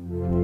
you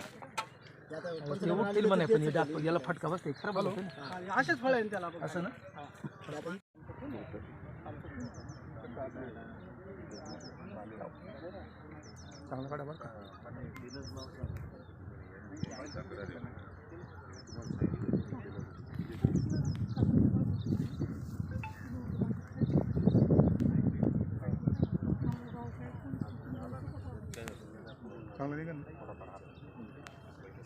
उठतील म्हणे पण हे डॉक्टर याला फटका बसते खरं बोलतो असेच फळ आहे ना? त्याला असं ना चांगला काढा बरं का.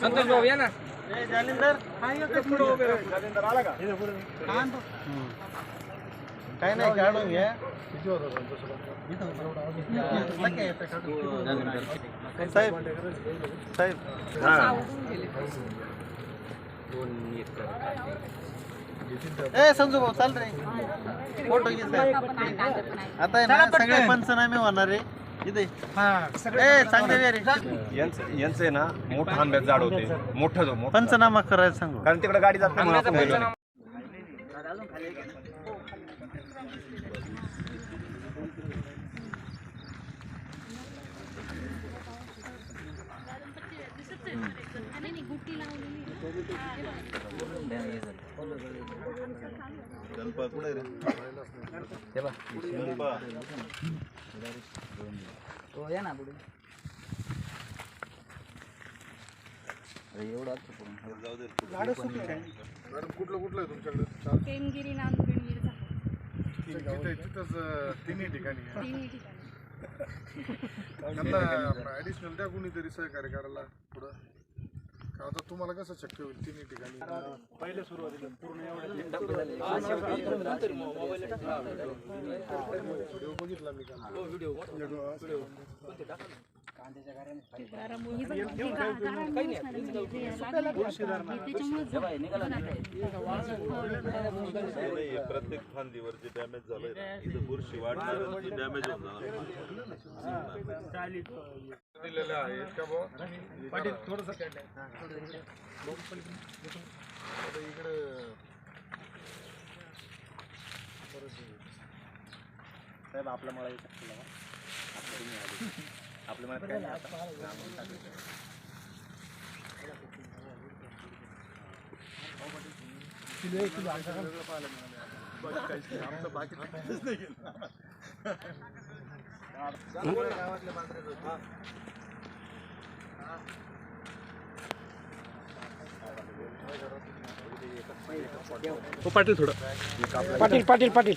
संतोष भाऊ या ना काय नाही काढून घ्या साहेब साहेब ए संजू भाऊ चाल रे फोटो घे साहेब. आता आहे ना सगळे पंचनामे होणार आहे इथे. ए चांगले वे रे यांचं यांचं आहे ना मोठं आंब्यात झाड होते. मोठं जो मोठं. पंचनामा करायला सांगू. कारण तिकडे गाडी जात नाही म्हणून आपण गेलो. नाही. गुट्टी लावलेली गणपत पुढे रे हो या ना पुढे. जाऊ दे. पेमगिरी नांदुरगिरी तिन्ही ठिकाणी तिन्ही ठिकाणी. त्यांना ऍडिशनल द्या कुणीतरी सहकार्य करायला पुढं. आता तुम्हाला कसं शक्य होईल तिन्ही ठिकाणी? पहिले सुरुवातीला व्हिडिओ बघितला मी काल प्रत्येक फांदीवर जे डॅमेज झालंय ना, इथं बुरशी वाढणार ती डॅमेज होऊन जाणार दिलेले आहेत का बुवा? पाटील थोडस इकडे. साहेब आपल्या मला येऊ शकतो ना? आपलं तुम्ही आले. आपल्या मनात काय नाही आता? रामायण टाकायचं. पाटील थोडं पाटील पाटील पाटील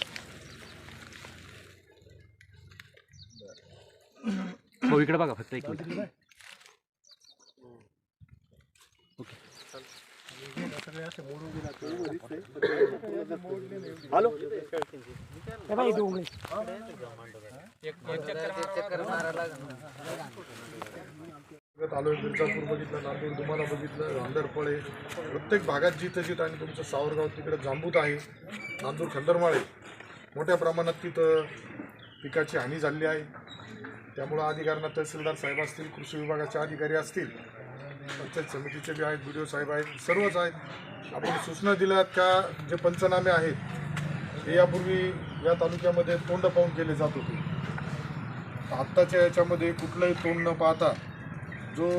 हो इकडे बघा फक्त एक मिनिट. मिर्जापूर बघितलं नांदूर दुमाला बघितलं रांदरपळे प्रत्येक भागात जिथं जिथं आणि तुमचं सावरगाव तिकडे जांबूत आहे. नांदूर खंडरमाळे. मोठ्या प्रमाणात तिथं पिकाची हानी झाली आहे. त्यामुळं अधिकाऱ्यांना तहसीलदार साहेब असतील कृषी विभागाचे अधिकारी असतील पंचायत समितीचे बी आहेत बी साहेब आहेत सर्वच आहेत. आपण सूचना दिल्यात का जे पंचनामे आहेत ते यापूर्वी या तालुक्यामध्ये तोंड पाहून केले जात होते. आत्ताच्या याच्यामध्ये कुठलंही तोंड न पाहता जो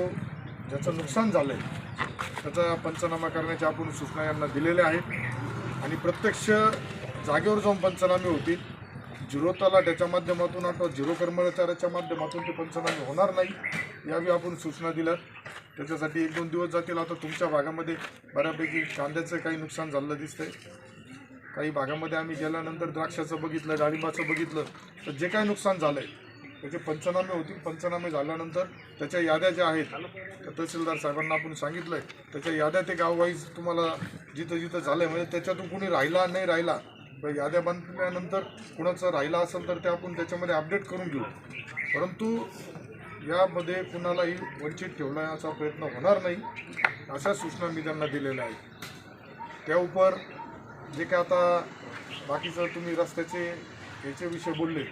ज्याचं नुकसान झालं आहे त्याचा पंचनामा करण्याच्या आपण सूचना यांना दिलेल्या आहेत. आणि प्रत्यक्ष जागेवर जाऊन पंचनामे होतील. झिरोताला त्याच्या माध्यमातून अथवा झिरो कर्मचाऱ्याच्या माध्यमातून ते पंचनामे होणार नाही यावी आपण सूचना दिल्यात. त्याच्यासाठी एक दोन दिवस जातील. आता तुमच्या भागामध्ये बऱ्यापैकी कांद्याचं काही नुकसान झालं दिसतंय. काही भागामध्ये आम्ही गेल्यानंतर द्राक्षाचं बघितलं डाळिंबाचं बघितलं. तर जे काही नुकसान झालं आहे त्याचे पंचनामे होतील पंचनामे झाल्यानंतर त्याच्या याद्या ज्या आहेत त्या तहसीलदार साहेबांना आपण सांगितलं आहे त्याच्या याद्या ते गाववाईज तुम्हाला जिथं जिथं झालं आहे म्हणजे त्याच्यातून कुणी राहिला नाही राहिला तर याद्या बांधल्यानंतर कुणाचं राहिला असेल तर ते आपण त्याच्यामध्ये अपडेट करून घेऊ. परंतु यामध्ये कुणालाही वंचित ठेवण्याचा प्रयत्न होणार नाही अशा सूचना मी त्यांना दिलेल्या आहेत. त्या उपर जे काय आता बाकीचं तुम्ही रस्त्याचे याचे विषय बोलले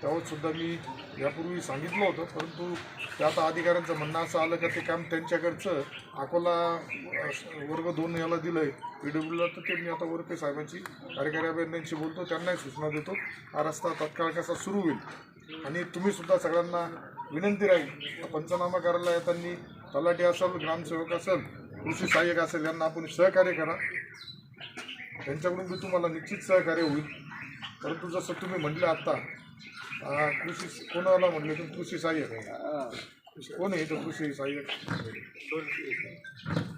त्यावर सुद्धा मी यापूर्वी सांगितलं होतं परंतु त्या आता अधिकाऱ्यांचं म्हणणं असं आलं का ते काम त्यांच्याकडचं. अकोला वर्ग दोन याला दिलं आहे पी डब्ल्यूला तर ते मी आता वरपे साहेबांची कार्यकारी अभियंत्यांशी बोलतो त्यांनाही सूचना देतो. हा रस्ता तत्काळ कसा सुरू होईल? आणि तुम्ही सुद्धा सगळ्यांना विनंती राहील पंचनामा करायला येताना तलाठी असेल ग्रामसेवक असेल कृषी सहाय्यक असेल यांना आपण सहकार्य करा. त्यांच्याकडून बी तुम्हाला निश्चित सहकार्य होईल. परंतु जसं तुम्ही म्हटलं आत्ता कृषी कोणाला म्हणले तर कृषी सहाय्यक. कोण आहे तर कृषी सहाय्यक?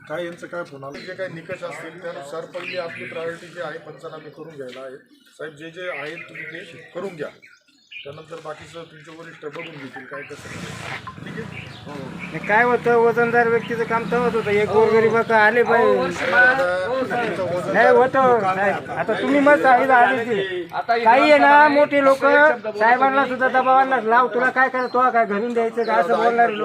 काय यांचं काय फोन आलं? जे काही निकष असतील त्यानुसार पहिली आपली प्रायोरिटी जी आहे पंचनामे करून घ्यायला आहे. साहेब जे जे आहेत तुम्ही ते करून घ्या. त्यानंतर बाकीचं तुमचे वरिष्ठ बघून घेतील काय कसं काय होतं वजनदार व्यक्तीचं काम तवत होतं. एक गोरगरीब आले पाहिजे. तुमचं नाही होतं. आता तुम्ही मग सांगितलं आधी की. काही आहे ना मोठे लोक साहेबांना सुद्धा दबावांना लाव तुला काय करायचं तुला काय घरून द्यायचं का असं बोलणारे लोक?